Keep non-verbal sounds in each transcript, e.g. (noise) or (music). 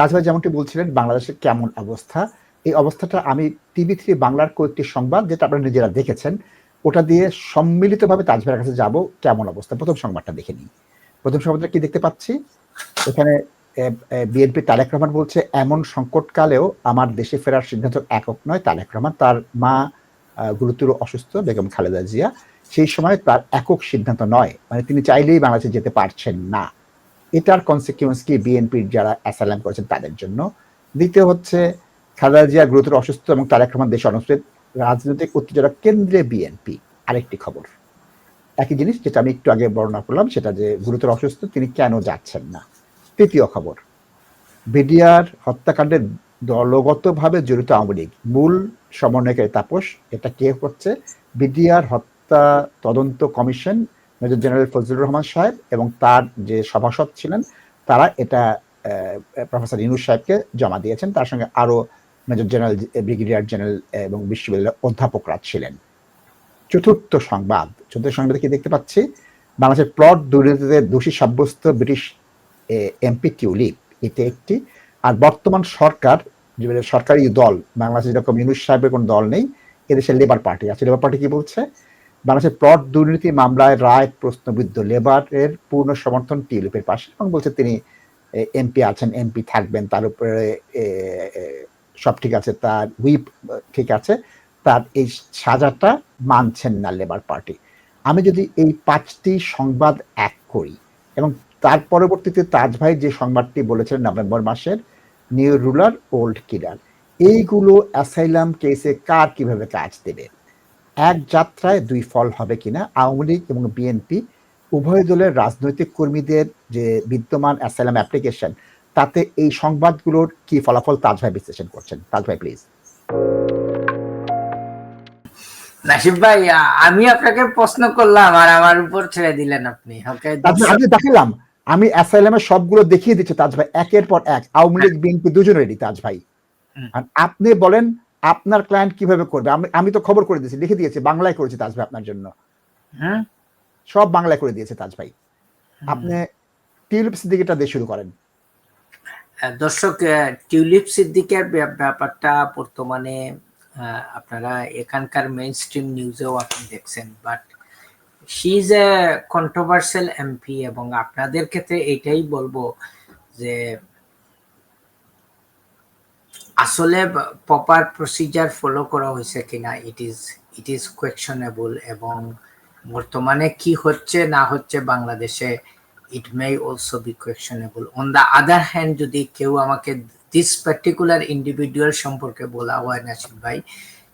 তাজভাই যেমনটি বলছিলেন, বাংলাদেশের কেমন অবস্থা? এই অবস্থাটা আমি টিভি থ্রি বাংলার কয়েকটি সংবাদ যেটা আপনারা নিজেরা দেখেছেন, ওটা দিয়ে সম্মিলিতভাবে তাজভাইয়ের কাছে যাব, কেমন অবস্থা? প্রথম সংবাদটা দেখে নিই। প্রথম সংবাদটা কি দেখতে পাচ্ছি? এখানে বিএনপি তারেক রহমান বলছে, এমন সংকটকালেও আমার দেশে ফেরার সিদ্ধান্ত একক নয়। তারেক রহমান, তার মা গুরুতর অসুস্থ, বেগম খালেদা জিয়া। সেই সময় তার একক সিদ্ধান্ত নয়। মানে তিনি চাইলেই বাংলাদেশে যেতে পারছেন না। এটার কনসিকুয়েন্স কি বিএনপির যারা অ্যাসালাম করেছেন তাদের জন্য? দ্বিতীয় হচ্ছে, খালেদা জিয়া গুরুতর অসুস্থ এবং তারেক রহমান দেশে অনুষ্ঠিত রাজনৈতিক উত্তেজনা কেন্দ্রে বিএনপি আরেকটি খবর। একই জিনিস যেটা আমি একটু আগে বর্ণনা করলাম, সেটা যে গুরুতর অসুস্থ, তিনি কেন যাচ্ছেন না? তৃতীয় খবর বিডিআর হত্যাকাণ্ডে দলগতভাবে জড়িত আওয়ামী লীগ। মূল সমন্বয়কারী তাপস, এটা কে হচ্ছে বিডিআর হত্যা তদন্ত commission major general Fazlur Rahman সাহেব এবং তার যে সভাসদ ছিলেন, তারা এটা প্রফেসর ইনুস সাহেবকে জমা দিয়েছেন। তার সঙ্গে আরও মেজর জেনারেল, ব্রিগেডিয়ার জেনারেল এবং বিশ্ববিদ্যালয়ের অধ্যাপকরা ছিলেন। চতুর্থ সংবাদ, চতুর্থ সংবাদে কি দেখতে পাচ্ছি? বাংলাদেশের প্লট দুর্নীতিতে দোষী সাব্যস্ত ব্রিটিশ এমপি টিউলিপ, এতে একটি। আর বর্তমান সরকার সরকারি দল বাংলাদেশে যেরকম ইউনুস সাহেবের কোনো দল নেই, এদেশের লেবার পার্টি আছে। লেবার পার্টি কি বলছে? বাংলাদেশের প্লট দুর্নীতি মামলায় রায় প্রশ্নবিদ্ধ লেবারের পূর্ণ সমর্থন টিউলিপের পাশে এবং বলছে তিনি এমপি আছেন, এমপি থাকবেন, তার উপরে সব ঠিক আছে, তার হুইপ ঠিক আছে, তার এই সাজাটা মানছেন না লেবার পার্টি। আমি যদি এই পাঁচটি সংবাদ এক করি এবং তার পরবর্তীতে তাজ ভাই যে সংবাদটি বলেছেন নভেম্বর মাসের, নিউ রুলার, ওল্ড কিলার, এইগুলো অ্যাসাইলাম কেসে কার কীভাবে কাজ দেবে? এক যাত্রায় দুই ফল হবে কিনা? আওয়ামী লীগ এবং বিএনপি উভয় দলের রাজনৈতিক কর্মীদের যে বিদ্যমান অ্যাসাইলাম অ্যাপ্লিকেশন তাতে এই সংবাদগুলোর কি ফলাফল তাজ ভাই বিশ্লেষণ করছেন? তাজ ভাই প্লিজ নাসিব ভাই আমি আপনাকে প্রশ্ন করলাম আর আমার উপর ছেড়ে দিলেন আপনি আমি দেখালাম। আমি অ্যাসাইলামের সবগুলো দেখিয়ে দিচ্ছি তাজ ভাই একের পর এক। আওয়ামী লীগ বিএনপি দুজনেরই তাজ ভাই। আপনি বলেন আপনার ক্লায়েন্ট কীভাবে করবে? আমি আমি তো খবর করে দিয়েছি লিখে দিয়েছি বাংলায় করেছি তাজ ভাই আপনার জন্য। হ্যাঁ? সব বাংলায় করে দিয়েছে তাজ ভাই আপনি টিউলিপ সিদ্দিকিটা দিয়ে শুরু করেন। দর্শক টিউলিপ সিদ্দিকের ব্যাপারটা বর্তমানে আপনারা এখানকার মেইন স্ট্রিম নিউজেও আপনি দেখছেন but she is a controversial MP এবং আপনাদের ক্ষেত্রে এটাই বলব যে আসলে প্রপার প্রসিজার ফলো করা হয়েছে কিনা ইট ইজ ইট ইজ কোয়েকশনেবল এবং বর্তমানে কি হচ্ছে, না হচ্ছে বাংলাদেশে it may also be questionable on the other hand যদি কেউ আমাকে দিস পার্টিকুলার ইন্ডিভিজুয়াল সম্পর্কে বলা হয়, নাসির ভাই,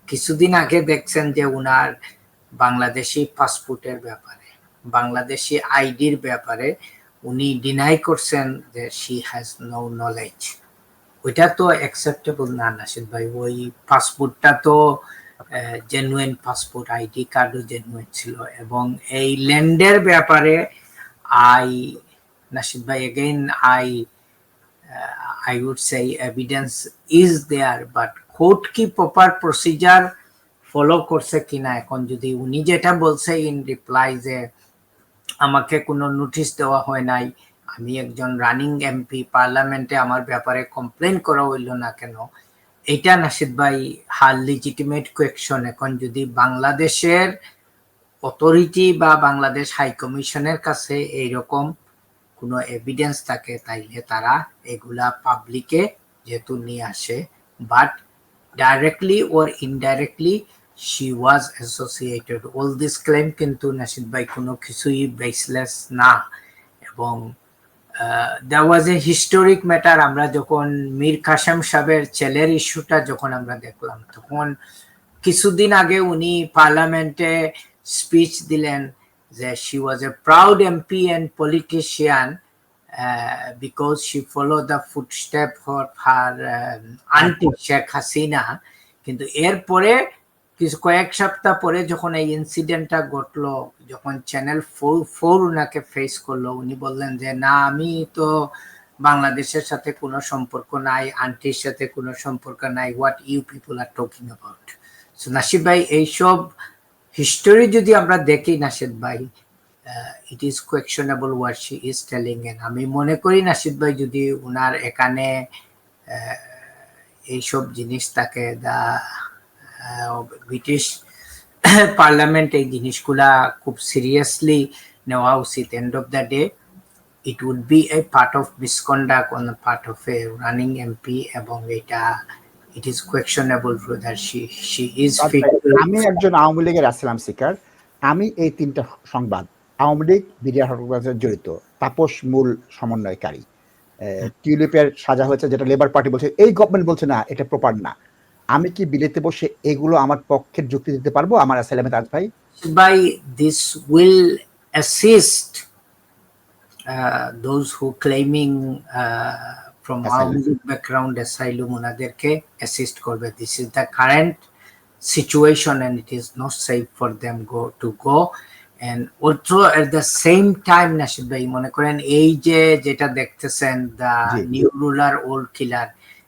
কিছুদিন আগে দেখছেন যে উনার বাংলাদেশি পাসপোর্টের ব্যাপারে, বাংলাদেশি আইডির ব্যাপারে উনি ডিনাই করছেন যে শি হ্যাজ নো নলেজ ওইটা তো অ্যাকসেপ্টেবল না নাসির ভাই। ওই পাসপোর্টটা তো জেনুইন পাসপোর্ট আইডি কার্ডও জেনুইন ছিল এবং এই ল্যান্ডের ব্যাপারে আই নাসিদ ভাই again I I would say evidence is there, but court কি প্রপার প্রসিজার ফলো করছে কিনা এখন যদি উনি যেটা বলছে ইন রিপ্লাই যে আমাকে কোনো নোটিশ দেওয়া হয় নাই আমি একজন রানিং এমপি পার্লামেন্টে আমার ব্যাপারে কমপ্লেন করা হইল না কেন? এটা নাসিদ ভাই হার লিজিটিমেট কোয়েকশন এখন যদি বাংলাদেশের অথরিটি বা বাংলাদেশ হাই কমিশনের কাছে এইরকম কোনো এভিডেন্স থাকে, তাইলে তারা এগুলা পাবলিকে যেহেতু নিয়ে আসে but directly or indirectly she was associated all this claim কিন্তু নাসিদ ভাই কোনো কিছুই বেসলেস না এবং the was a historic matter আমরা যখন মীর কাসেম সাহেবের ছেলের ইস্যুটা যখন আমরা দেখলাম, তখন কিছুদিন আগে উনি পার্লামেন্টে স্পিচ দিলেন যে she was a proud MP and politician because she follow the foot step for her aunty Sheikh Hasina কিন্তু এরপরে কিছু কয়েক সপ্তাহ পরে যখন এই ইনসিডেন্টটা ঘটলো, যখন চ্যানেল ফোর ফোর উনাকে ফেস করল, উনি বললেন যে, না, আমি তো বাংলাদেশের সাথে কোনো সম্পর্ক নাই আন্টির সাথে কোনো সম্পর্ক নাই what you people are talking about so Nasib ভাই, এইসব হিস্টোরি যদি আমরা দেখি নাসিদ ভাই it is questionable what she is telling and আমি মনে করি নাসিদ ভাই, যদি উনার এখানে এইসব জিনিস তাকে দা ব্রিটিশ (coughs) পার্লামেন্ট এই জিনিসগুলা খুব সিরিয়াসলি নেওয়া উচিত। End of the day it would be part of misconduct on the part of a running MP এবং এটা is questionable whether she she is fit. আমি একজন আওয়ামী লীগের আসলাম শিকার। আমি এই তিনটা সংবাদ আওয়ামী লীগ বিডিআর হরকার জড়িত তাপস মূল সমন্বয়কারী টিউলিপের সাজা হয়েছে যেটা লেবার পার্টি বলছে এই গভর্নমেন্ট বলছে না এটা প্রপার না। আমি কি বিলেতে বসে এগুলো আমার পক্ষের যুক্তি দিতে পারব? আমার আসলে তাজ ভাই? ভাই this will assist those who claiming from background asylum ওনাদেরকে অ্যাসিস্ট করবে। This is the current situation and it is not safe for them go to go and অল্ট্র the same time Nashid ভাই মনে করেন এই যে যেটা দেখতেছেন the new ruler old killer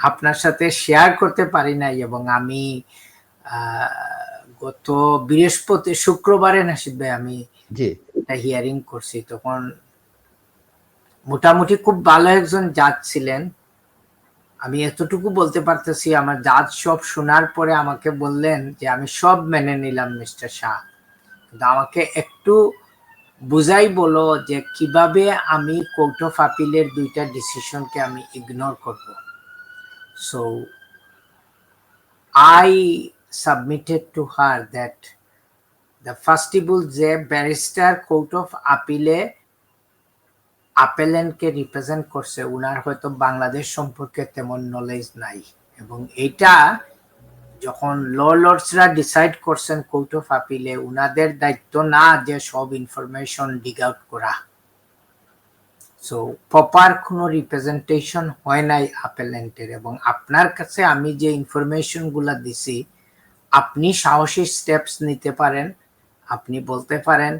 আপনার সাথে শেয়ার করতে পারি নাই এবং আমি আহ, গত বৃহস্পতি শুক্রবারে নাসিদ ভাই আমি হিয়ারিং করছি। তখন মোটামুটি খুব ভালো একজন জাজ ছিলেন। আমি এতটুকু বলতে পারতেছি আমার জাজ সব শোনার পরে আমাকে বললেন যে আমি সব মেনে নিলাম মিস্টার শাহ। কিন্তু আমাকে একটু বুঝাই বলো যে কীভাবে আমি কোর্ট অফ আপিলের দুইটা ডিসিশনকে আমি ইগনোর করব? So I submitted to her that the first of all যে ব্যারিস্টার কোর্ট অফ আপিলে আপেলেন্টকে রিপ্রেজেন্ট করছে, উনার হয়তো বাংলাদেশ সম্পর্কে তেমন নলেজ নাই। এবং এটা যখন ল লর্ডসরা ডিসাইড করছেন কোর্ট অফ আপিলে উনাদের দায়িত্ব না যে সব ইনফরমেশন ডিগ আউট করা। সো প্রপার কোনো রিপ্রেজেন্টেশন হয় নাই আপেলেন্টের এবং আপনার কাছে আমি যে ইনফরমেশনগুলা দিছি, আপনি সাহসী স্টেপস নিতে পারেন। আপনি বলতে পারেন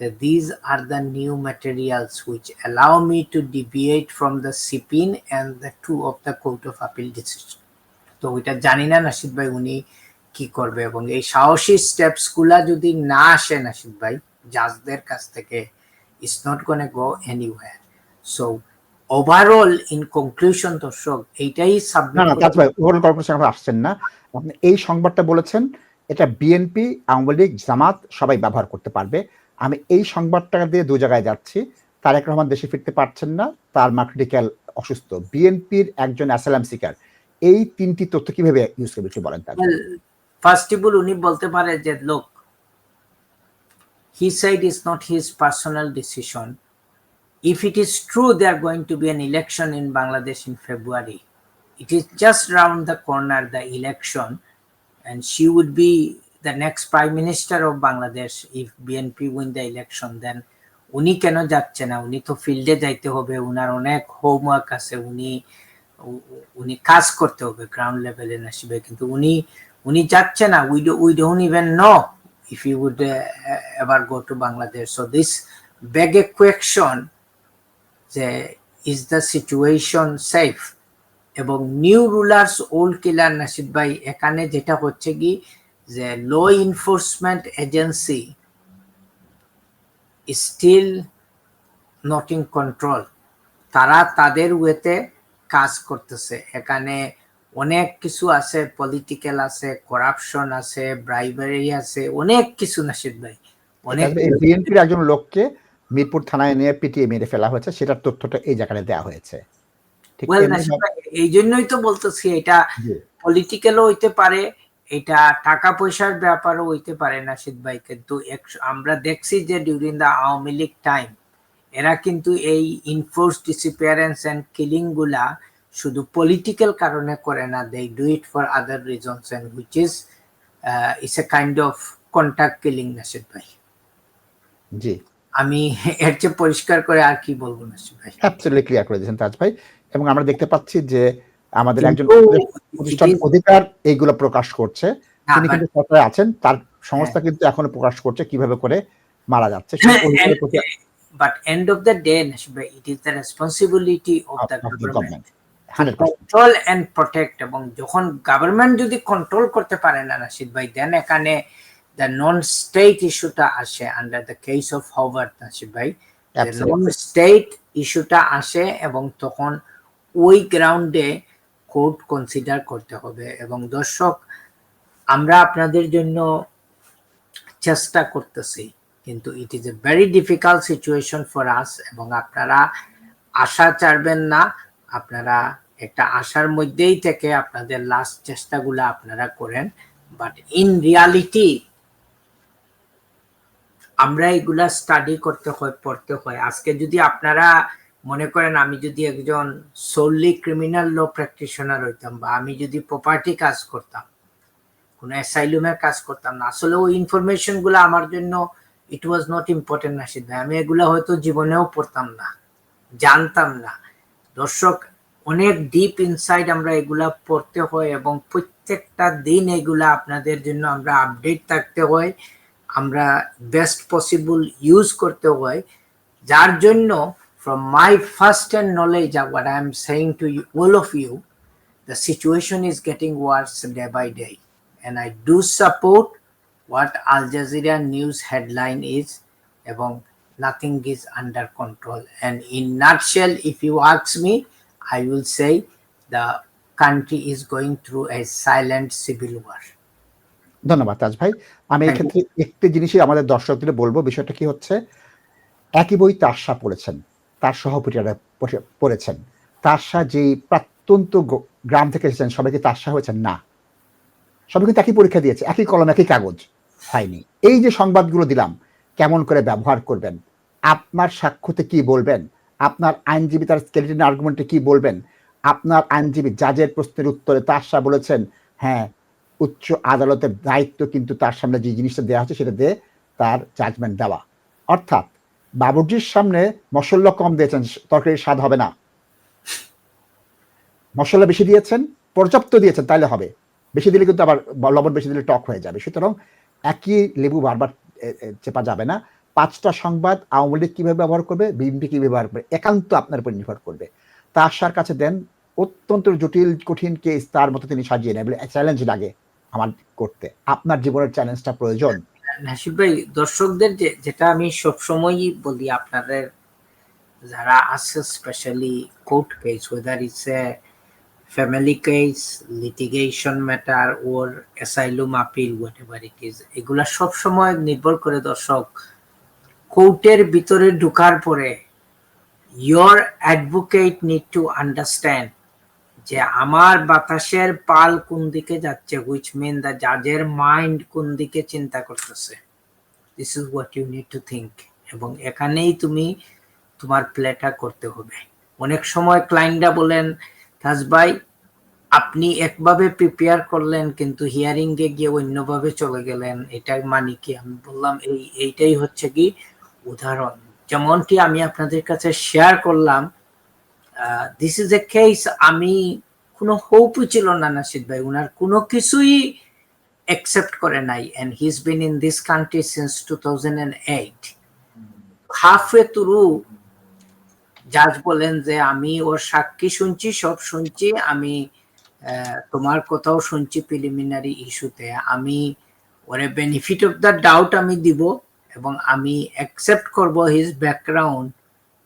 যে, these are the new materials which allow me to deviate from the CPIN and the two of the court of Appeal decision তো ওইটা জানি না নাসিদ ভাই উনি কি করবে এবং এই সাহসী স্টেপসগুলা যদি না আসে নাসিদ ভাই জাজদের কাছ থেকে it's not gonna go anywhere so overall in conclusion দর্শক এইটাই না না তাজ ভাই ওভারঅল কর্পোরেশন এখন আসছেন না। আপনি এই সংবাদটা বলেছেন এটা বিএনপি আওয়ামী লীগ জামাত সবাই ব্যবহার করতে পারবে। আমি এই সংবাদটা দিয়ে দু জায়গায় যাচ্ছি। তারেক রহমান দেশে ফিরতে পারছেন না তার মা ক্রিটিক্যাল অসুস্থ বিএনপির একজন অ্যাসালাম শিকার এই তিনটি তথ্য কীভাবে ইউজ করবে একটু বলেন তার ফার্স্ট অফ অল উনি বলতে পারে যে লোক he said it's not his personal decision if it is true there are going to be an election in bangladesh in february it is just round the corner the election and she would be the next prime minister of bangladesh if bnp win the election then উনি কেন যাচ্ছে না উনি তো ফিল্ডে যাইতে হবে উনার অনেক হোমওয়ার্ক আছে উনি উ- উ- উনি কাজ করতে হবে গ্রাউন্ড লেভেলে নাসিবে কিন্তু উনি উনি যাচ্ছে না we we don't even know if you would uh, ever go to Bangladesh. So this beg a question যে, is the situation safe? এবং new rulers old killer Nasid ভাই, এখানে যেটা হচ্ছে কি, যে law enforcement agency still not in control তারা তাদের ওয়েতে কাজ করতেছে। এখানে অনেক কিছু আছে পলিটিক্যাল আছে করাপশন আছে ব্রাইবারি আছে, অনেক কিছু নাসিদ ভাই। অনেক বিএনপির একজন লোককে মিরপুর থানায় নিয়ে পিটিয়ে মেরে ফেলা হয়েছে সেটার তথ্যটা এই জায়গায় দেওয়া হয়েছে। এই জন্যই তো বলতেছি এটা পলিটিক্যালও হইতে পারে এটা টাকা পয়সার ব্যাপারও হইতে পারে নাসিদ ভাই কিন্তু আমরা দেখছি যে during the Awami League time এরা কিন্তু এই ইনফোর্স ডিসিপিয়ারেন্স এন্ড কিলিংগুলা শুধু পলিটিক্যাল কারণে করে না they do it for other reasons and which is it's a kind of contact killing Nasid ভাই। জি। আমি এর চেয়ে পরিষ্কার করে আর কি বলব ভাই অ্যাবসলিউটলি ক্লিয়ার করে দিয়েছেন তাজ ভাই। এবং আমরা দেখতে পাচ্ছি যে আমাদের একজন প্রতিষ্ঠান অধিকার এইগুলো প্রকাশ করছে। তিনি কিন্তু সরকারে আছেন তার সংস্থা কিন্তু এখনও প্রকাশ করছে কীভাবে করে মারা যাচ্ছে হ্যাঁ, end of the day Nashib, it is the responsibility of the government government control and protect এবং যখন গভর্নমেন্ট যদি কন্ট্রোল করতে পারে না নাসিদ ভাই দেন এখানে নন স্টেট ইস্যুটা আসে under the case of Howard Nasid ভাই। নন স্টেট ইস্যুটা আসে এবং তখন ওই গ্রাউন্ডে কোর্ট কনসিডার করতে হবে। এবং দর্শক আমরা আপনাদের জন্য চেষ্টা করতেছি কিন্তু it is a very difficult situation for us এবং আপনারা আশা ছাড়বেন না। আপনারা একটা আশার মধ্যেই থেকে আপনাদের লাস্ট চেষ্টাগুলো আপনারা করেন। বাট ইন রিয়ালিটি আমরা এগুলা স্টাডি করতে হয়, পড়তে হয়। আজকে যদি আপনারা মনে করেন আমি যদি একজন সোললি ক্রিমিনাল ল প্র্যাকটিশনার হইতাম বা আমি যদি প্রপার্টি কাজ করতাম, কোনো অ্যাসাইলুমের কাজ করতাম না, আসলে ওই ইনফরমেশনগুলো আমার জন্য ইট ওয়াজ নট ইম্পর্টেন্ট নাসিদ ভাই আমি এগুলা হয়তো জীবনেও পড়তাম না, জানতাম না। দর্শক, অনেক ডিপ ইনসাইড আমরা এগুলা পড়তে হয় এবং প্রত্যেকটা দিন এগুলা আপনাদের জন্য আমরা আপডেট থাকতে হয়। আমরা বেস্ট পসিবল ইউজ করতে হয় যার জন্য from my first hand knowledge of what I am saying to you, all of you, the situation is getting worse day by day. And I do support what Al Jazeera news headline is এবং nothing is under control. And in nutshell, if you ask me, I will say the country is going through a silent civil war. ধন্যবাদ তাজ ভাই। আমি. এক্ষেত্রে একটি জিনিসই আমাদের দর্শকদের বলব বিষয়টা কি হচ্ছে? একই বই তারশা পড়েছেন তার সহপাঠীরা পড়েছেন। তারশা যে প্রত্যন্ত গ্রাম থেকে এসেছেন সবাই কি তারশা হয়েছেন? না। সবাই কিন্তু একই পরীক্ষা দিয়েছে একই কলম একই কাগজ। হয়নি। এই যে সংবাদগুলো দিলাম কেমন করে ব্যবহার করবেন? আপনার সাক্ষ্যতে কি বলবেন? আপনার আইনজীবী তার স্কেলিটন আর্গুমেন্টে কি বলবেন? আপনার আইনজীবী জাজের প্রশ্নের উত্তরে তারশা বলেছেন হ্যাঁ উচ্চ আদালতের দায়িত্ব কিন্তু তার সামনে যে জিনিসটা দেওয়া হচ্ছে সেটা দিয়ে তার জাজমেন্ট দেওয়া। অর্থাৎ বাবুর্জির সামনে মশলা কম দিয়েছেন, তরকারির স্বাদ হবে না। মশলা বেশি দিয়েছেন, পর্যাপ্ত দিয়েছেন তাহলে হবে। বেশি দিলে কিন্তু আবার লবণ বেশি দিলে টক হয়ে যাবে। সুতরাং একই লেবু বারবার চেপা যাবে না। পাঁচটা সংবাদ আওয়ামী লীগ কীভাবে ব্যবহার করবে, বিএনপি কীভাবে ব্যবহার করবে, একান্ত আপনার উপর নির্ভর করবে। তা আশার কাছে দেন, অত্যন্ত জটিল, কঠিন কেস তার মতো তিনি সাজিয়ে নেন চ্যালেঞ্জ লাগে। আমার করতে। আপনার জীবনের চ্যালেঞ্জটা প্রয়োজন। নাসিব ভাই, দর্শকদের যে, যেটা আমি সবসময়ই বলি, আপনাদের যারা আছে specially court case whether it's a family case litigation matter or asylum appeal whatever it is এগুলা সবসময় নির্ভর করে দর্শক কোর্টের ভিতরে ঢুকার পরে your advocate need to understand যে আমার বাতাসের পাল কোন দিকে যাচ্ছে হুইচ মিন দ্য জাজের মাইন্ড কোন দিকে চিন্তা করতেছে। This is what you need to think এবং এখানেই তুমি তোমার প্লেটা করতে হবে। অনেক সময় ক্লায়েন্টরা বলেন, তাজ ভাই, আপনি একভাবে প্রিপেয়ার করলেন, কিন্তু হিয়ারিং এ গিয়ে অন্যভাবে চলে গেলেন। এটার মানে কি? আমি বললাম, এই, এইটাই হচ্ছে কি? উদাহরণ। যেমনটি আমি আপনাদের কাছে শেয়ার করলাম দিস ইজ এ কেস আমি কোনো হোপই ছিল না নাসিদ ভাই। উনার কোনো কিছুই অ্যাকসেপ্ট করে নাই। And he is been in this country since two thousand and eight through জাজ বলেন যে আমি ওর সাক্ষী শুনছি, সব শুনছি, আমি তোমার কথাও শুনছি প্রিলিমিনারি ইস্যুতে আমি, ওরে বেনিফিট অফ দ্য ডাউট আমি দিব এবং আমি অ্যাকসেপ্ট করব হিজ ব্যাকগ্রাউন্ড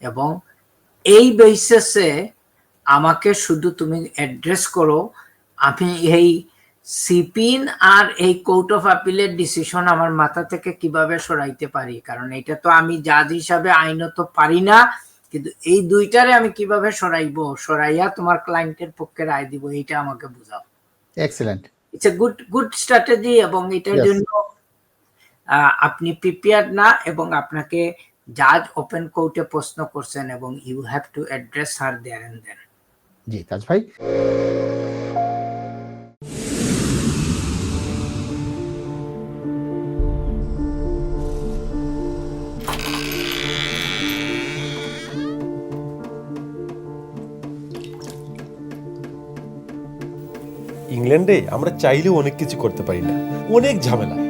এবং এই বেসিসে আমাকে শুধু তুমি অ্যাড্রেস করো। আমি এই সিপিন আর এই কোর্ট অফ আপিলের ডিসিশন আমার মাথা থেকে কীভাবে সরাইতে পারি? কারণ এটা তো আমি জাজ হিসাবে আইনত পারি না কিন্তু এই দুইটারে আমি কীভাবে সরাইবো? সরাইয়া তোমার ক্লায়েন্টের পক্ষে রায় দিব এটা আমাকে বুঝাও। Excellent it's a good good strategy এবং এটার জন্য আপনি প্রিপেয়ার না এবং আপনাকে জাজ ওপেন কোর্টে প্রশ্ন করছেন এবং you have to address her there and then জি তাজ ভাই। ইংল্যান্ডে আমরা চাইলেও অনেক কিছু করতে পারি না। অনেক ঝামেলা।